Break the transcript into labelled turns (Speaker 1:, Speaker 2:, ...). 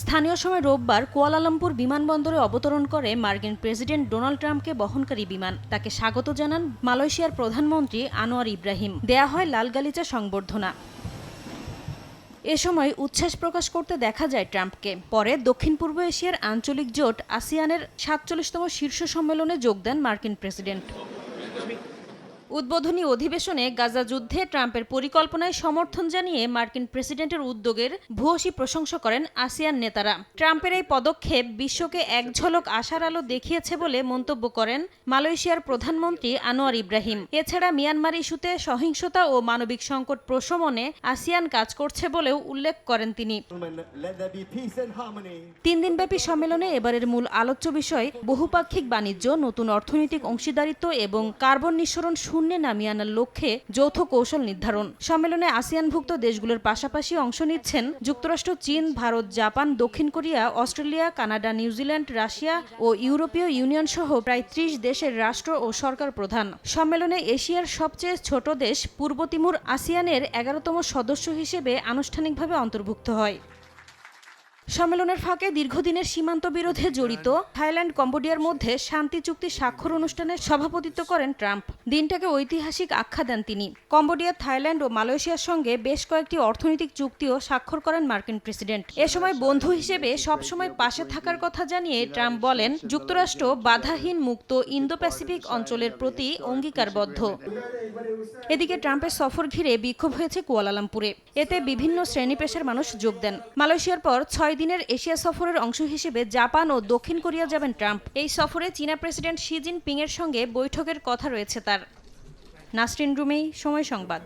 Speaker 1: স্থানীয় সময় রোববার কুয়ালালামপুর বিমানবন্দরে অবতরণ করে মার্কিন প্রেসিডেন্ট ডোনাল্ড ট্রাম্পকে বহনকারী বিমান। তাকে স্বাগত জানান মালয়েশিয়ার প্রধানমন্ত্রী আনোয়ার ইব্রাহিম। দেয়া হয় লাল গালিচা সংবর্ধনা। এ সময় উচ্ছ্বাস প্রকাশ করতে দেখা যায় ট্রাম্পকে। পরে দক্ষিণ পূর্ব এশিয়ার আঞ্চলিক জোট আসিয়ানের সাতচল্লিশতম শীর্ষ সম্মেলনে যোগ দেন মার্কিন প্রেসিডেন্ট। উদ্বোধনী অধিবেশনে গাজা যুদ্ধে ট্রাম্পের পরিকল্পনায় সমর্থন জানিয়ে মার্কিন প্রেসিডেন্টের উদ্যোগের ভূয়সী প্রশংসা করেন আসিয়ান নেতারা ট্রাম্পের এই পদক্ষেপ বিশ্বকে এক ঝলক আশার আলো দেখিয়েছে বলে মন্তব্য করেন মালয়েশিয়ার প্রধানমন্ত্রী আনোয়ার ইব্রাহিম এছাড়া মিয়ানমার ইস্যুতে সহিংসতা ও মানবিক সংকট প্রশমনে আসিয়ান কাজ করছে বলেও উল্লেখ করেন তিনি. তিন দিনব্যাপী সম্মেলনে এবারের মূল আলোচ্য বিষয় বহুপাক্ষিক বাণিজ্য, নতুন অর্থনৈতিক অংশীদারিত্ব এবং কার্বন নিঃসরণ শূন্যে নামিয়ে আনার লক্ষ্যে যৌথ কৌশল নির্ধারণ। সম্মেলনে আসিয়ানভুক্ত দেশগুলোর পাশাপাশি অংশ নিচ্ছেন যুক্তরাষ্ট্র, চীন, ভারত, জাপান, দক্ষিণ Korea, Australia, Canada New Zealand Russia ও ইউরোপীয় ইউনিয়ন সহ প্রায় ত্রিশ দেশের রাষ্ট্র ও সরকার প্রধান। সম্মেলনে এশিয়ার সবচেয়ে ছোট দেশ পূর্ব তিমুর আসিয়ানের এগারোতম সদস্য হিসেবে আনুষ্ঠানিকভাবে অন্তর্ভুক্ত হয়। সম্মেলনের ফাঁকে দীর্ঘদিনের সীমান্ত বিরোধে জড়িত থাইল্যান্ড কম্বোডিয়ার মধ্যে শান্তি চুক্তি স্বাক্ষর অনুষ্ঠানে সভাপতিত্ব করেন ট্রাম্প। দিনটাকে ঐতিহাসিক আখ্যা দেন তিনি। কম্বোডিয়া, থাইল্যান্ড ও মালয়েশিয়ার সঙ্গে বেশ কয়েকটি অর্থনৈতিক চুক্তিও স্বাক্ষর করেন মার্কিন প্রেসিডেন্ট। এ সময় বন্ধু হিসেবে সবসময় পাশে থাকার কথা জানিয়ে ট্রাম্প বলেন, যুক্তরাষ্ট্র বাধাহীন মুক্ত ইন্দো প্যাসিফিক অঞ্চলের প্রতি অঙ্গীকারবদ্ধ। এদিকে ট্রাম্পের সফর ঘিরে বিক্ষোভ হয়েছে কুয়ালালামপুরে। এতে বিভিন্ন শ্রেণি পেশার মানুষ যোগ দেন। মালয়েশিয়ার পর ছয় দিনের এশিয়া সফরের অংশ হিসেবে জাপান ও দক্ষিণ কোরিয়া যাবেন ট্রাম্প। এই সফরে চীনা প্রেসিডেন্ট শি জিনপিং এর সঙ্গে বৈঠকের কথা রয়েছে তার। নাসরিন রুমেই সময় সংবাদ।